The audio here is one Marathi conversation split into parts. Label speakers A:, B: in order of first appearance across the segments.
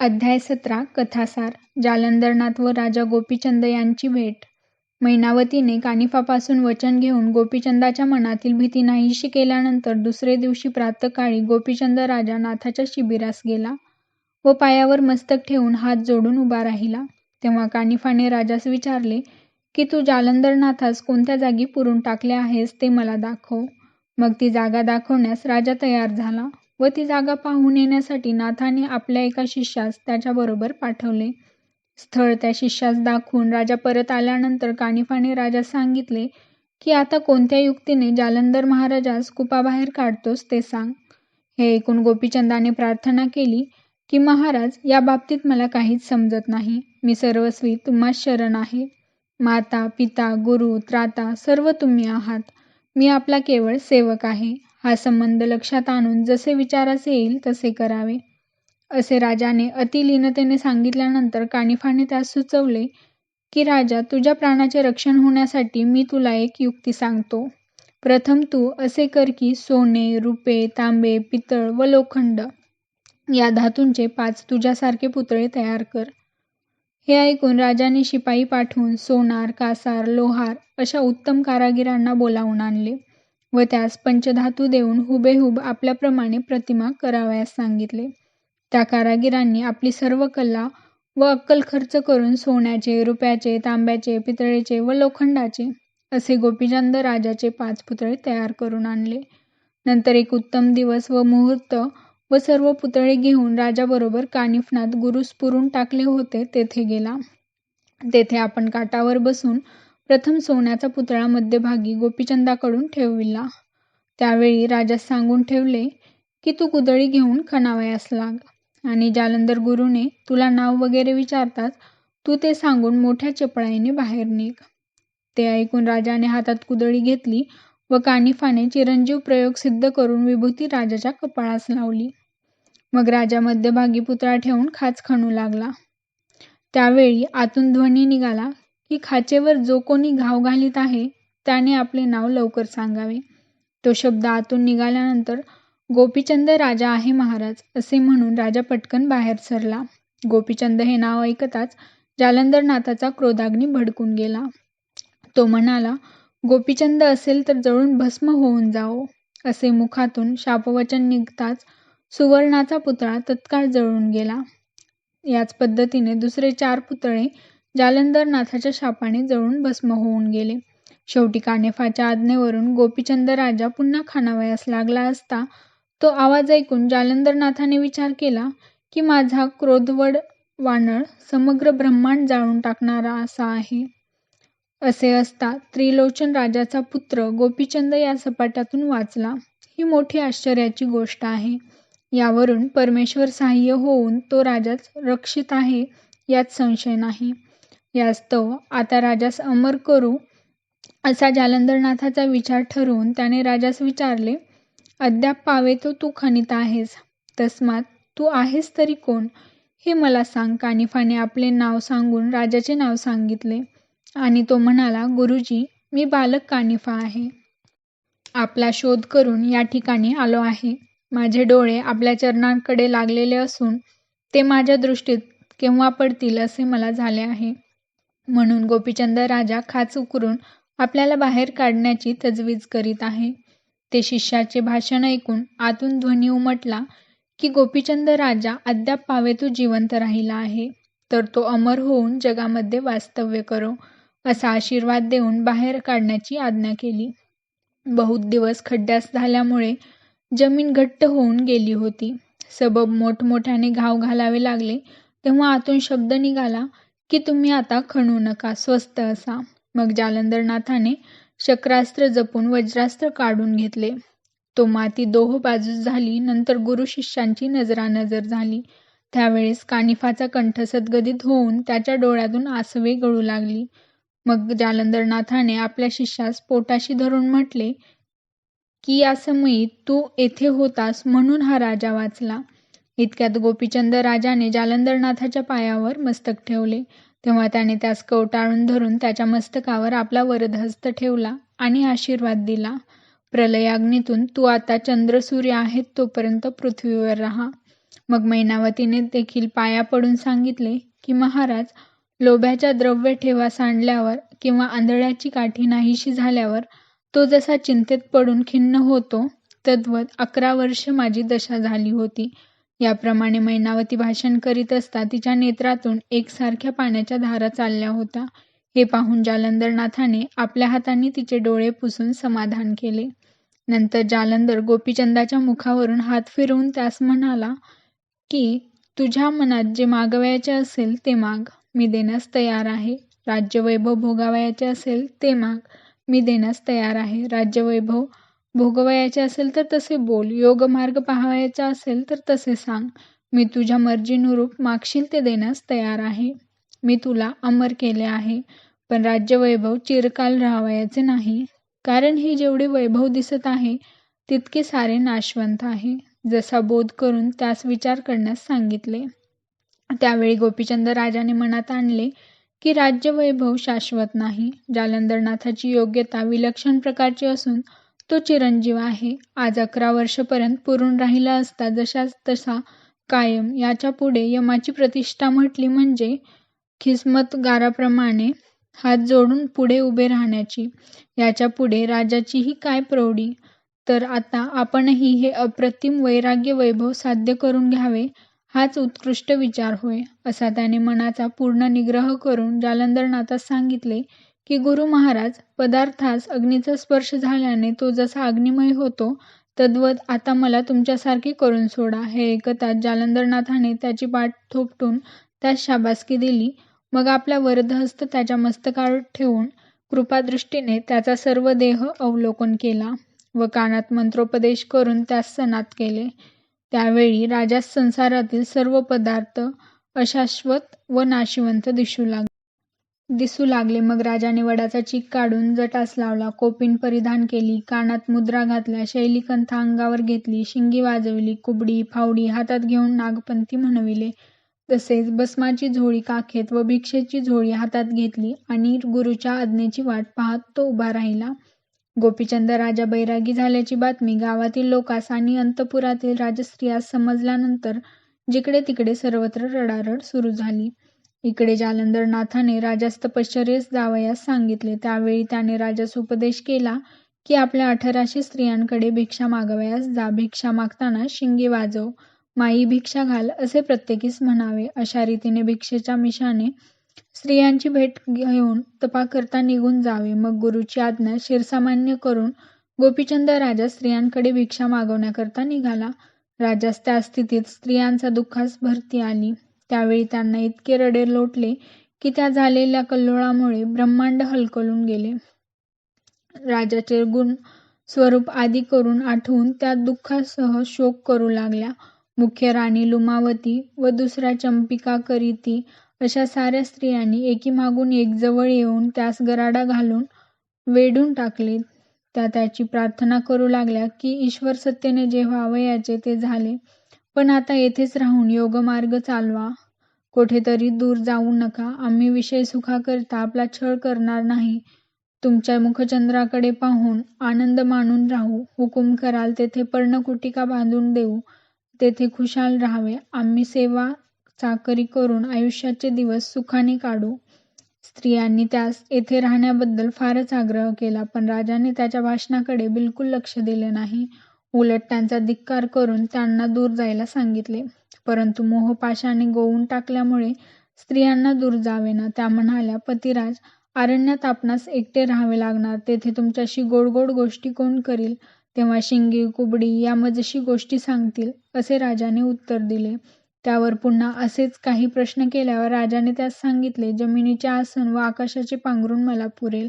A: अध्याय सतरा कथासार. जालंधरनाथ व राजा गोपीचंद यांची भेट. मैनावतीने कानिफापासून वचन घेऊन गोपीचंदाच्या मनातील भीती नाहीशी केल्यानंतर दुसरे दिवशी प्रातकाळी गोपीचंद राजा नाथाच्या शिबिरास गेला व पायावर मस्तक ठेवून हात जोडून उभा राहिला. तेव्हा कानिफाने राजास विचारले की तू जालंधरनाथास कोणत्या जागी पुरून टाकले आहेस ते मला दाखव. मग ती जागा दाखवण्यास राजा तयार झाला. व ती जागा पाहून येण्यासाठी नाथाने आपल्या एका शिष्यास त्याच्याबरोबर पाठवले. स्थळ त्या शिष्यास दाखवून राजा परत आल्यानंतर कानिफाने राजा सांगितले की आता कोणत्या युक्तीने जालंधर महाराजास कुपाबाहेर काढतोस ते सांग. हे ऐकून गोपीचंदाने प्रार्थना केली की महाराज या बाबतीत मला काहीच समजत नाही. मी सर्वस्वी तुम्हा शरण आहे. माता पिता गुरु त्राता सर्व तुम्ही आहात. मी आपला केवळ सेवक आहे. हा संबंध लक्षात आणून जसे विचारास येईल तसे करावे. असे राजाने अतिलीनतेने सांगितल्यानंतर कानिफाने त्यास सुचवले की राजा तुझ्या प्राणाचे रक्षण होण्यासाठी मी तुला एक युक्ती सांगतो. प्रथम तू असे कर की सोने रुपे तांबे पितळ व लोखंड या धातूंचे पाच तुझ्यासारखे पुतळे तयार कर. हे ऐकून राजाने शिपाई पाठवून सोनार कासार लोहार अशा उत्तम कारागिरांना बोलावून आणले. व त्यास पंचधातू देऊन हुबेहूब आपल्याप्रमाणे प्रतिमा करावयास सांगितले. त्या कारागिरांनी आपली सर्व कला व अक्कल खर्च करून सोन्याचे रुपयाचे तांब्याचे पितळेचे व लोखंडाचे असे गोपीचंद राजाचे पाच पुतळे तयार करून आणले. नंतर एक उत्तम दिवस व मुहूर्त व सर्व पुतळे घेऊन राजाबरोबर कानिफनाथ गुरुस पुरून टाकले होते तेथे गेला. तेथे आपण काटावर बसून प्रथम सोन्याचा पुतळा मध्यभागी गोपीचंदाकडून ठेविला. त्यावेळी राजास सांगून ठेवले की तू कुदळी घेऊन खणावयास लाग. आणि जालंधर गुरुने तुला नाव वगैरे विचारताच तू ते सांगून मोठ्या चपळाईने बाहेर निघ. ते ऐकून राजाने हातात कुदळी घेतली व कानिफाने चिरंजीव प्रयोग सिद्ध करून विभूती राजाच्या कपाळास लावली. मग राजा मध्यभागी पुतळा ठेवून खाच खणू लागला. त्यावेळी आतून ध्वनी निघाला की खाचेवर जो कोणी घाव घालीत आहे त्याने आपले नाव लवकर सांगावे. तो शब्द आतून निघाल्यानंतर गोपीचंद राजा आहे महाराज असे म्हणून राजा पटकन बाहेर सरला. गोपीचंद हे नाव ऐकताच जालंधरनाथाचा क्रोधाग्नी भडकून गेला. तो म्हणाला गोपीचंद असेल तर जळून भस्म होऊन जाओ असे मुखातून शापवचन निघताच सुवर्णाचा पुतळा तत्काळ जळून गेला. याच पद्धतीने दुसरे चार पुतळे जालंधरनाथाच्या शापाने जळून भस्म होऊन गेले. शेवटी कानेफाच्या आज्ञेवरून गोपीचंद राजा पुन्हा खानावयास लागला असता तो आवाज ऐकून जालंधरनाथाने विचार केला की माझा क्रोधवड वानळ समग्र ब्रह्मांड जाळून टाकणारा असा आहे. असे असता त्रिलोचन राजाचा पुत्र गोपीचंद या सपाट्यातून वाचला. ही मोठी आश्चर्याची गोष्ट आहे. यावरून परमेश्वर सहाय्य होऊन तो राजाच रक्षित आहे यात संशय नाही. यास्तव आता राजास अमर करू असा जालंधरनाथाचा विचार ठरवून त्याने राजास विचारले अद्याप पावे तो तू खनित आहेस. तस्मात तू आहेस तरी कोण? हे मला सांग. कानिफाने आपले नाव सांगून राजाचे नाव सांगितले आणि तो म्हणाला गुरुजी मी बालक कानिफा आहे. आपला शोध करून या ठिकाणी आलो आहे. माझे डोळे आपल्या चरणांकडे लागलेले असून ते माझ्या दृष्टीत केव्हा पडतील असे मला झाले आहे. म्हणून गोपीचंद राजा खाच उकरून आपल्याला बाहेर काढण्याची तजवीज करीत आहे. ते शिष्याचे भाषण ऐकून आतून ध्वनी उमटला की गोपीचंद राजा अद्याप पावे तो जिवंत राहिला आहे. तर तो अमर होऊन जगामध्ये वास्तव्य करो असा आशीर्वाद देऊन बाहेर काढण्याची आज्ञा केली. बहुत दिवस खड्ड्यास झाल्यामुळे जमीन घट्ट होऊन गेली होती. सबब मोठमोठ्याने घाव घालावे लागले तेव्हा आतून शब्द निघाला की तुम्ही आता खणू नका स्वस्त असा. मग जालंधरनाथाने शक्रास्त्र जपून वज्रास्त्र काढून घेतले. तो माती दोह बाजूस झाली नंतर गुरु शिष्यांची नजरानजर झाली. त्यावेळेस कानिफाचा कंठ सद्गदित होऊन त्याच्या डोळ्यातून आसवे गळू लागली. मग जालंधरनाथाने आपल्या शिष्यास पोटाशी धरून म्हटले की या समयी तू येथे होतास म्हणून हा राजा वाचला. इतक्यात गोपीचंद राजाने जालंधरनाथाच्या पायावर मस्तक ठेवले. तेव्हा त्याने त्यास कवटाळून धरून त्याच्या मस्तकावर आपला वरदहस्त ठेवला आणि आशीर्वाद दिला. प्रलयाग्नीतून तू आता चंद्रसूर्य आहेत तोपर्यंत पृथ्वीवर राहा. मग मैनावतीने देखील पाया पडून सांगितले की महाराज लोभ्याच्या द्रव्य ठेवा सांडल्यावर किंवा आंधळ्याची काठी नाहीशी झाल्यावर तो जसा चिंतेत पडून खिन्न होतो तद्वत अकरा वर्ष माझी दशा झाली होती. याप्रमाणे मैनावती भाषण करीत असता तिच्या नेत्रातून एकसारख्या पाण्याच्या धारा चालल्या होत्या. हे पाहून जालंधरनाथाने आपल्या हातांनी तिचे डोळे पुसून समाधान केले. नंतर जालंधर गोपीचंदाच्या मुखावरून हात फिरवून त्यास म्हणाला की तुझ्या मनात जे मागवायचे असेल ते माग. मी देण्यास तयार आहे. राज्यवैभव भोगावयाचे असेल ते माग. मी देण्यास तयार आहे. राज्यवैभव भोगवायचे असेल तर तसे बोल योग मार्ग पाहावायचा असेल तर तसे सांग. मी तुझ्या मर्जीनुरूप मागशील ते देण्यास तयार आहे. मी तुला अमर केले आहे. पण राज्यवैभव चिरकाल राहावयाचे नाही. कारण हे जेवढे वैभव दिसत आहे तितके सारे नाशवंत आहे. जसा बोध करून त्यास विचार करण्यास सांगितले. त्यावेळी गोपीचंद राजाने मनात आणले की राज्यवैभव शाश्वत नाही. जालंधरनाथाची योग्यता विलक्षण प्रकारची असून तो चिरंजीव आहे. आज अकरा वर्षपर्यंत पुरून राहिला असता जशाच तसा कायम. याच्यापुढे यमाची प्रतिष्ठा म्हटली म्हणजे खिसमतगाराप्रमाणे हात जोडून पुढे उभे राहण्याची. याच्यापुढे राजाचीही काय प्रौढी? तर आता आपणही हे अप्रतिम वैराग्य वैभव साध्य करून घ्यावे हाच उत्कृष्ट विचार होय असा त्याने मनाचा पूर्ण निग्रह करून जालंधरनाथास सांगितले. की गुरु महाराज पदार्थास अग्नीचा स्पर्श झाल्याने तो जसा अग्निमय होतो तद्वत आता मला तुमच्यासारखे करून सोडा हे ऐकताच जालंधरनाथाने त्याची पाठ थोपटून त्यास शाबासकी दिली. मग आपला वरदहस्त त्याच्या मस्तकावर ठेवून कृपादृष्टीने त्याचा सर्व देह अवलोकन केला व कानात मंत्रोपदेश करून त्यास सनात केले. त्यावेळी राजास संसारातील सर्व पदार्थ अशाश्वत व नाशिवंत दिसू लागले. दिसू लागले. मग राजाने वडाचा चीक काढून जटास लावला. कोपिन परिधान केली. कानात मुद्रा घातल्या. शैलीकंथा अंगावर घेतली. शिंगी वाजविली. कुबडी फावडी हातात घेऊन नागपंथी म्हणविले. तसेच भस्माची झोळी काखेत व भिक्षेची झोळी हातात घेतली आणि गुरुच्या आज्ञेची वाट पाहत तो उभा राहिला. गोपीचंद राजा बैरागी झाल्याची बातमी गावातील लोकास आणि अंतपुरातील राजस्त्रियास समजल्यानंतर जिकडे तिकडे सर्वत्र रडारड सुरू झाली. इकडे जालंधरनाथाने राजास तपश्चर्येस जावयास सांगितले. त्यावेळी त्याने राजास उपदेश केला की आपल्या अठराशे स्त्रियांकडे भिक्षा मागवयास जा. भिक्षा मागताना शिंगे वाजव माई भिक्षा घाल असे प्रत्येकीस म्हणावे. अशा रीतीने भिक्षेच्या मिशाने स्त्रियांची भेट घेऊन तपा करता निघून जावे. मग गुरुची आज्ञा शिरसामान्य करून गोपीचंद राजा स्त्रियांकडे भिक्षा मागवण्याकरता निघाला. राजास त्या स्थितीत स्त्रियांचा दुःखास भरती आली. त्यावेळी त्यांना इतके रडे लोटले की त्या झालेल्या कल्लोळामुळे ब्रह्मांड हलकलून गेले. राजाचे गुण स्वरूप आदी करून आठवून त्या दुःखासह शोक करू लागल्या. मुख्य राणी लुमावती व दुसऱ्या चंपिका करीती अशा साऱ्या स्त्रियांनी एकीमागून एक जवळ येऊन त्यास गराडा घालून वेढून टाकले. त्या त्याची प्रार्थना करू लागल्या की ईश्वर सत्तेने जे व्हावयाचे ते झाले. पण आता येथेच राहून योगमार्ग चालवा. कोठेतरी दूर जाऊ नका. आम्ही विषय सुखाकरिता आपला छळ करणार नाही. तुमच्या मुखचंद्राकडे पाहून आनंद मानून राहू. हुकूम कराल तेथे पर्णकुटिका बांधून देऊ. तेथे खुशाल राहावे. आम्ही सेवा चाकरी करून आयुष्याचे दिवस सुखाने काढू. स्त्रियांनी त्यास येथे राहण्याबद्दल फारच आग्रह केला पण राजाने त्याच्या भाषणाकडे बिलकुल लक्ष दिले नाही. उलट त्यांचा धिक्कार करून त्यांना दूर जायला सांगितले. परंतु मोहपाशाने गोवून टाकल्यामुळे स्त्रियांना दूर जावेना. त्या म्हणाल्या पतिराज अरण्यात आपणास एकटे राहावे लागणार. तेथे तुमच्याशी गोड गोड गोष्टी कोण करील? तेव्हा शिंगी कुबडी या मजशी गोष्टी सांगतील. असे राजाने उत्तर दिले. त्यावर पुन्हा असेच काही प्रश्न केल्यावर राजाने त्यास सांगितले जमिनीचे आसन व आकाशाचे पांघरून मला पुरेल.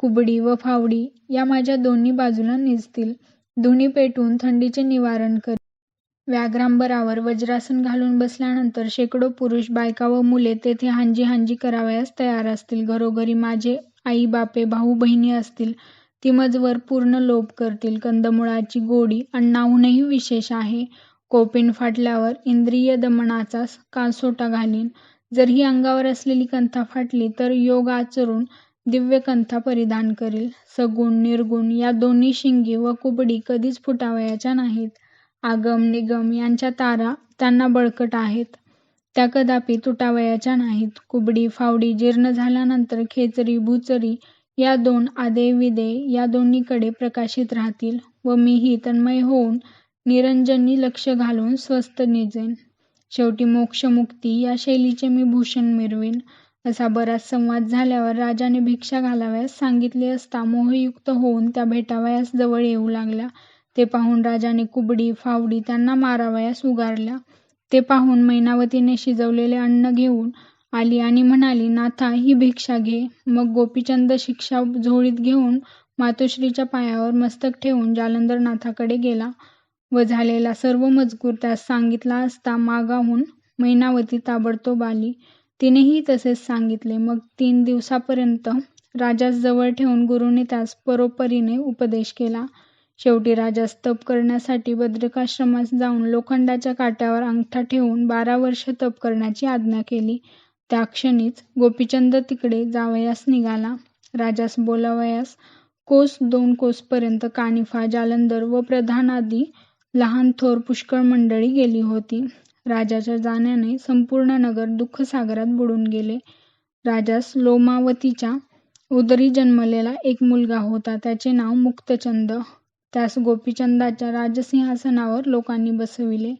A: कुबडी व फावडी या माझ्या दोन्ही बाजूला निजतील धुणी पेटवून थंडीचे निवारण कर. व्याघ्रांबरावर वज्रासन घालून बसल्यानंतर शेकडो पुरुष बायका व मुले तेथे हांजी हांजी करावयास तयार असतील. घरोघरी माझे आई बापे भाऊ बहिणी असतील. ती मजवर पूर्ण लोभ करतील. कंदमुळाची गोडी अण्णाहूनही विशेष आहे. कोपिन फाटल्यावर इंद्रिय दमनाचा कासोटा घालीन? जर ही अंगावर असलेली कंथा फाटली तर योग आचरून दिव्य कंथा परिधान करील सगुण निर्गुण या दोन्ही शिंगी व कुबडी कधीच फुटावयाच्या नाहीत आगम निगम यांच्या तारा त्यांना बळकट आहेत. त्या कदापि तुटावयाच्या नाहीत. कुबडी, फावडी जीर्ण झाल्यानंतर खेचरी, भुचरी या दोन आदेय-विदेय या दोन्हीकडे प्रकाशित राहतील व मीही तन्मय होऊन निरंजनी लक्ष घालून स्वस्थ निजेन. शेवटी मोक्ष-मुक्ती या शैलीचे मी भूषण मिरवीन. असा बराच संवाद झाल्यावर राजाने भिक्षा घालावयास सांगितले असता मोहयुक्त होऊन त्या भेटावयास जवळ येऊ लागल्या. ते पाहून राजाने कुबडी, फावडी त्यांना मारावयास उगारल्या. ते पाहून मैनावतीने शिजवलेले अन्न घेऊन आली आणि म्हणाली, नाथा ही भिक्षा घे. मग गोपीचंद शिक्षा झोळीत घेऊन मातोश्रीच्या पायावर मस्तक ठेवून जालंधरनाथाकडे गेला व झालेला सर्व मजकूर त्यास सांगितला असता मागाहून मैनावती ताबडतोब आली. तिनेही तसेच सांगितले. मग तीन दिवसापर्यंत राजास जवळ ठेवून गुरूने त्यास परोपरीने उपदेश केला. शेवटी राजास तप करण्यासाठी बदरिकाश्रमास जाऊन लोखंडाच्या काट्यावर अंगठा ठेवून बारा वर्ष तप करण्याची आज्ञा केली. त्या क्षणीच गोपीचंद तिकडे जावयास निघाला. राजास बोलावयास कोस दोन कोसपर्यंत कानिफा, जालंधर व प्रधानादी लहान थोर पुष्कळ मंडळी गेली होती. राजाच्या जाण्याने संपूर्ण नगर दुःखसागरात बुडून गेले. राजास लोमावतीच्या उदरी जन्मलेला एक मुलगा होता. त्याचे नाव मुक्तचंद. त्यास गोपीचंदाच्या राजसिंहासनावर लोकांनी बसविले.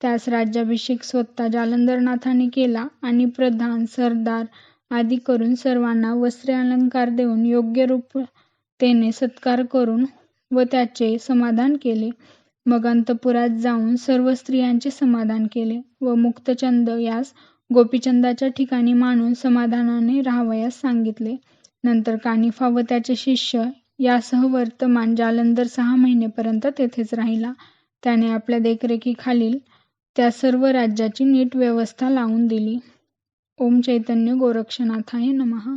A: त्यास राज्याभिषेक स्वतः जालंधरनाथाने केला आणि प्रधान, सरदार आदी करून सर्वांना वस्त्रे अलंकार देऊन योग्य रूपतेने सत्कार करून व त्याचे समाधान केले. मग अंतपुरात जाऊन सर्व स्त्रियांचे समाधान केले व मुक्तचंद यास गोपीचंदाच्या ठिकाणी मानून समाधानाने राहावयास सांगितले. नंतर कानिफा व त्याचे शिष्य यासह वर्तमान जालंधर सहा महिनेपर्यंत तेथेच राहिला. त्याने आपल्या देखरेखीखालील त्या सर्व राज्याची नीट व्यवस्था लावून दिली. ओम चैतन्य गोरक्षनाथाय नमः